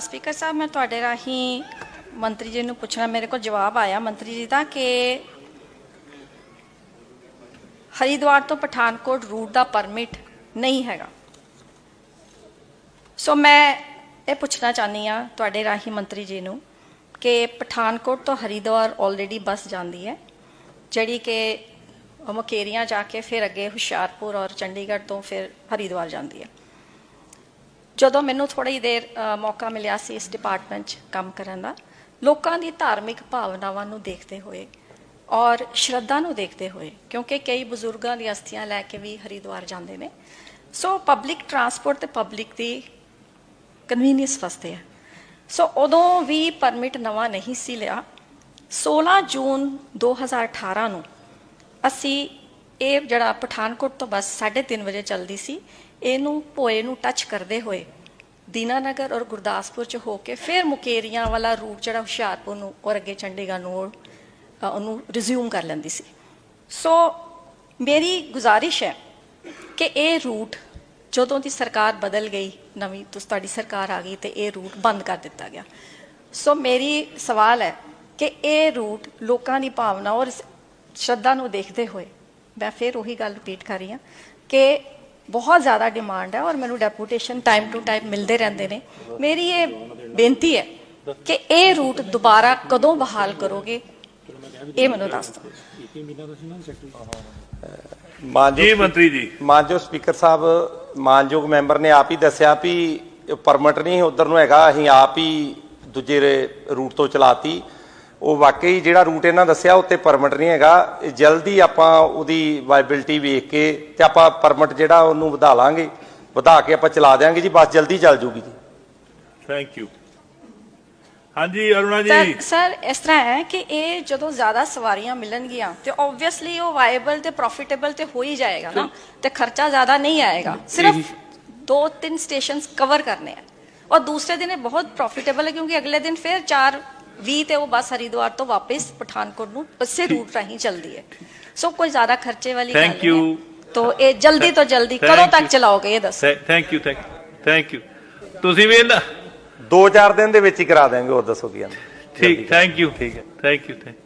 Speaker ਸਾਹਿਬ, ਮੈਂ ਤੁਹਾਡੇ ਰਾਹੀਂ ਮੰਤਰੀ ਜੀ ਨੂੰ ਪੁੱਛਣਾ, ਮੇਰੇ ਕੋਲ ਜਵਾਬ ਆਇਆ। ਮੰਤਰੀ ਜੀ ਦਾ ਕਿ ਹਰਿਦੁਆਰ ਤੋਂ ਪਠਾਨਕੋਟ ਰੂਟ ਦਾ ਪਰਮਿਟ ਨਹੀਂ ਹੈਗਾ। ਸੋ ਮੈਂ ਇਹ ਪੁੱਛਣਾ ਚਾਹਨੀ ਆ ਤੁਹਾਡੇ ਰਾਹੀਂ ਮੰਤਰੀ ਜੀ ਨੂੰ ਕਿ ਪਠਾਨਕੋਟ ਤੋਂ ਹਰਿਦੁਆਰ ਆਲਰੇਡੀ ਬੱਸ ਜਾਂਦੀ ਹੈ, ਜਿਹੜੀ ਕਿ ਮੁਕੇਰੀਆਂ ਜਾ ਕੇ ਫਿਰ ਅੱਗੇ ਹੁਸ਼ਿਆਰਪੁਰ ਔਰ ਚੰਡੀਗੜ੍ਹ ਤੋਂ ਫਿਰ ਹਰਿਦੁਆਰ ਜਾਂਦੀ ਹੈ। ਜਦੋਂ ਮੈਨੂੰ ਥੋੜੀ ਦੇਰ ਮੌਕਾ ਮਿਲਿਆ ਸੀ ਇਸ ਡਿਪਾਰਟਮੈਂਟ 'ਚ ਕੰਮ ਕਰਨ ਦਾ, ਲੋਕਾਂ ਦੀ ਧਾਰਮਿਕ ਭਾਵਨਾਵਾਂ ਨੂੰ ਦੇਖਦੇ ਹੋਏ ਔਰ ਸ਼ਰਧਾ ਨੂੰ ਦੇਖਦੇ ਹੋਏ, ਕਿਉਂਕਿ ਕਈ ਬਜ਼ੁਰਗਾਂ ਦੀ ਅਸਥੀਆਂ ਲੈ ਕੇ ਵੀ ਹਰਿਦੁਆਰ ਜਾਂਦੇ ਨੇ, ਸੋ ਪਬਲਿਕ ਟਰਾਂਸਪੋਰਟ ਤੇ ਪਬਲਿਕ ਦੀ ਕਨਵੀਨੀਅੰਸ ਵਾਸਤੇ ਹੈ ਸੋ ਉਦੋਂ ਵੀ ਪਰਮਿਟ ਨਵਾਂ ਨਹੀਂ ਸੀ ਲਿਆ। 16 ਜੂਨ 2018 ਨੂੰ ਅਸੀਂ ਇਹ ਜਿਹੜਾ ਪਠਾਨਕੋਟ ਤੋਂ ਬੱਸ 3:30 ਵਜੇ ਚੱਲਦੀ ਸੀ ਇਹਨੂੰ ਭੋਏ ਨੂੰ ਟੱਚ ਕਰਦੇ ਹੋਏ ਦੀਨਾਨਗਰ ਔਰ ਗੁਰਦਾਸਪੁਰ ਚ ਹੋ ਕੇ ਫਿਰ ਮੁਕੇਰੀਆਂ ਵਾਲਾ ਰੂਟ ਜਿਹੜਾ ਹੁਸ਼ਿਆਰਪੁਰ ਨੂੰ ਔਰ ਅੱਗੇ ਚੰਡੀਗੜ੍ਹ ਨੂੰ ਉਹਨੂੰ ਰਿਜ਼ਿਊਮ ਕਰ ਲੈਂਦੀ ਸੀ। ਸੋ ਮੇਰੀ ਗੁਜ਼ਾਰਿਸ਼ ਹੈ ਕਿ ਇਹ ਰੂਟ ਜਦੋਂ ਦੀ ਸਰਕਾਰ ਬਦਲ ਗਈ, ਨਵੀਂ ਤੁਸੀਂ, ਤੁਹਾਡੀ ਸਰਕਾਰ ਆ ਗਈ ਤੇ ਇਹ ਰੂਟ ਬੰਦ ਕਰ ਦਿੱਤਾ ਗਿਆ। ਸੋ ਮੇਰੀ ਸਵਾਲ ਹੈ ਕਿ ਇਹ ਰੂਟ ਲੋਕਾਂ ਦੀ ਭਾਵਨਾ ਔਰ ਸ਼ਰਧਾ ਨੂੰ ਦੇਖਦੇ ਹੋਏ, ਮੈਂ ਫਿਰ ਉਹੀ ਗੱਲ ਰਿਪੀਟ ਕਰ ਰਹੀ ਹਾਂ ਕਿ ਬਹੁਤ ਜ਼ਿਆਦਾ ਡਿਮਾਂਡ ਹੈ ਔਰ ਮੈਨੂੰ ਡੈਪੂਟੇਸ਼ਨ ਟਾਈਮ ਟੂ ਟਾਈਮ ਮਿਲਦੇ ਰਹਿੰਦੇ ਨੇ। ਮੇਰੀ ਇਹ ਬੇਨਤੀ ਹੈ ਕਿ ਇਹ ਰੂਟ ਦੁਬਾਰਾ ਕਦੋਂ ਬਹਾਲ ਕਰੋਗੇ ਇਹ ਮੈਨੂੰ ਦੱਸ ਦਿਓ। ਮਾਨਯੋਗ ਜੀ ਮੰਤਰੀ ਜੀ। ਮਾਨਯੋਗ ਸਪੀਕਰ ਸਾਹਿਬ ਮਾਨਯੋਗ ਮੈਂਬਰ ਨੇ ਆਪ ਹੀ ਦੱਸਿਆ ਵੀ ਪਰਮਿਟ ਨਹੀਂ ਉਧਰ ਨੂੰ ਹੈਗਾ ਅਸੀਂ ਆਪ ਹੀ ਦੂਜੇ ਰੇ- ਰੂਟ ਤੋਂ ਚਲਾਤੀ। ਉਹ ਵਾਕਈ ਜਿਹੜਾ ਰੂਟ ਇਹਨਾਂ ਦੱਸਿਆ ਉੱਤੇ ਪਰਮਿਟ ਨਹੀਂ ਹੈਗਾ। ਜਲਦੀ ਆਪਾਂ ਉਹਦੀ ਵਾਇਬਿਲਿਟੀ ਵੇਖ ਕੇ ਤੇ ਆਪਾਂ ਪਰਮਿਟ ਜਿਹੜਾ ਉਹਨੂੰ ਵਧਾ ਲਾਂਗੇ। ਵਧਾ ਕੇ ਆਪਾਂ ਚਲਾ ਦਿਆਂਗੇ ਜੀ ਬਸ ਜਲਦੀ ਚੱਲ ਜੂਗੀ ਜੀ। ਥੈਂਕ ਯੂ ਹਾਂਜੀ ਅਰੁਣਾ ਜੀ। ਸਰ ਇਸ ਤਰ੍ਹਾਂ ਹੈ ਕਿ ਇਹ ਜਦੋਂ ਜ਼ਿਆਦਾ ਸਵਾਰੀਆਂ ਮਿਲਣਗੀਆਂ ਤੇ ਆਬਵੀਅਸਲੀ ਉਹ ਵਾਇਬਲ ਤੇ ਪ੍ਰੋਫਿਟੇਬਲ ਤੇ ਹੋ ਹੀ ਜਾਏਗਾ ਨਾ ਤੇ ਖਰਚਾ ਜ਼ਿਆਦਾ ਨਹੀਂ ਆਏਗਾ। ਸਿਰਫ ਦੋ ਤਿੰਨ ਸਟੇਸ਼ਨਸ ਕਵਰ ਕਰਨੇ ਆ। ਔਰ ਦੂਸਰੇ ਦਿਨ ਇਹ ਬਹੁਤ ਪ੍ਰੋਫਿਟੇਬਲ ਹੈ ਕਿਉਂਕਿ ਅਗਲੇ ਦਿਨ ਫਿਰ 4 20 ਤੇ ਉਹ ਬੱਸ ਹਰਿਦੁਆਰ ਤੋਂ ਵਾਪਸ ਪਠਾਨਕੋਟ ਨੂੰ ਉਸੇ ਰੂਟ ਰਾਹੀਂ ਚੱਲਦੀ ਹੈ। ਸੋ ਕੋਈ ਜ਼ਿਆਦਾ ਖਰਚੇ ਵਾਲੀ ਗੱਲ ਨਹੀਂ you. ਹੈ ਤੋ ਇਹ ਜਲਦੀ ਤੋਂ ਜਲਦੀ ਕਦੋਂ. ਤੱਕ ਚਲਾਓਗੇ ਇਹ ਦੱਸੋ। Thank you thank thank you ਤੁਸੀਂ ਵੀ ਇਹਨਾਂ 2-4 ਦਿਨ ਦੇ ਵਿੱਚ ਹੀ ਕਰਾ ਦਿਆਂਗੇ ਹੋਰ ਦੱਸੋ ਕੀ ਆਂਦੇ। ਠੀਕ ਥੈਂਕ ਯੂ ਠੀਕ ਹੈ। Thank you thank